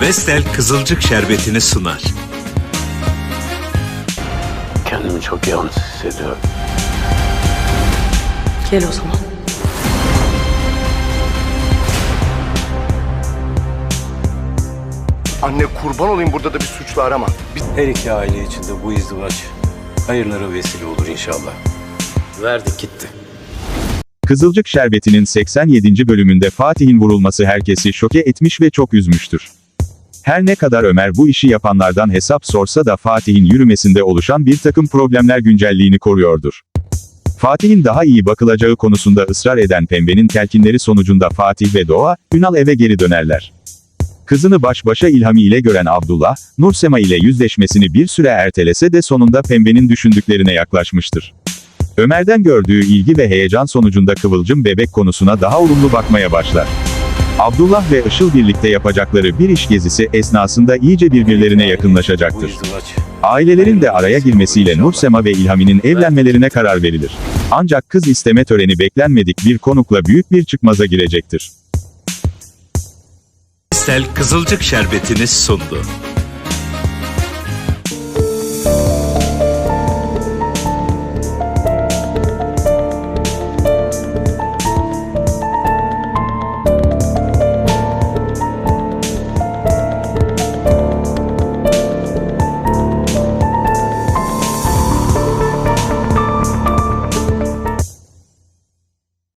Vestel Kızılcık Şerbeti'ni sunar. Kendimi çok yalnız hissediyorum. Gel o zaman. Anne kurban olayım burada da bir suçlu arama. Biz Her iki aile içinde bu izdivaç hayırlara vesile olur inşallah. Verdik gitti. Kızılcık Şerbeti'nin 87. bölümünde Fatih'in vurulması herkesi şoke etmiş ve çok üzmüştür. Her ne kadar Ömer bu işi yapanlardan hesap sorsa da Fatih'in yürümesinde oluşan bir takım problemler güncelliğini koruyordur. Fatih'in daha iyi bakılacağı konusunda ısrar eden Pembe'nin telkinleri sonucunda Fatih ve Doğa, Ünal eve geri dönerler. Kızını baş başa İlhami ile gören Abdullah, Nursema ile yüzleşmesini bir süre ertelese de sonunda Pembe'nin düşündüklerine yaklaşmıştır. Ömer'den gördüğü ilgi ve heyecan sonucunda Kıvılcım bebek konusuna daha olumlu bakmaya başlar. Abdullah ve Işıl birlikte yapacakları bir iş gezisi esnasında iyice birbirlerine yakınlaşacaktır. Ailelerin de araya girmesiyle Nursema ve İlhami'nin evlenmelerine karar verilir. Ancak kız isteme töreni beklenmedik bir konukla büyük bir çıkmaza girecektir. Vestel Kızılcık Şerbeti'ni sundu.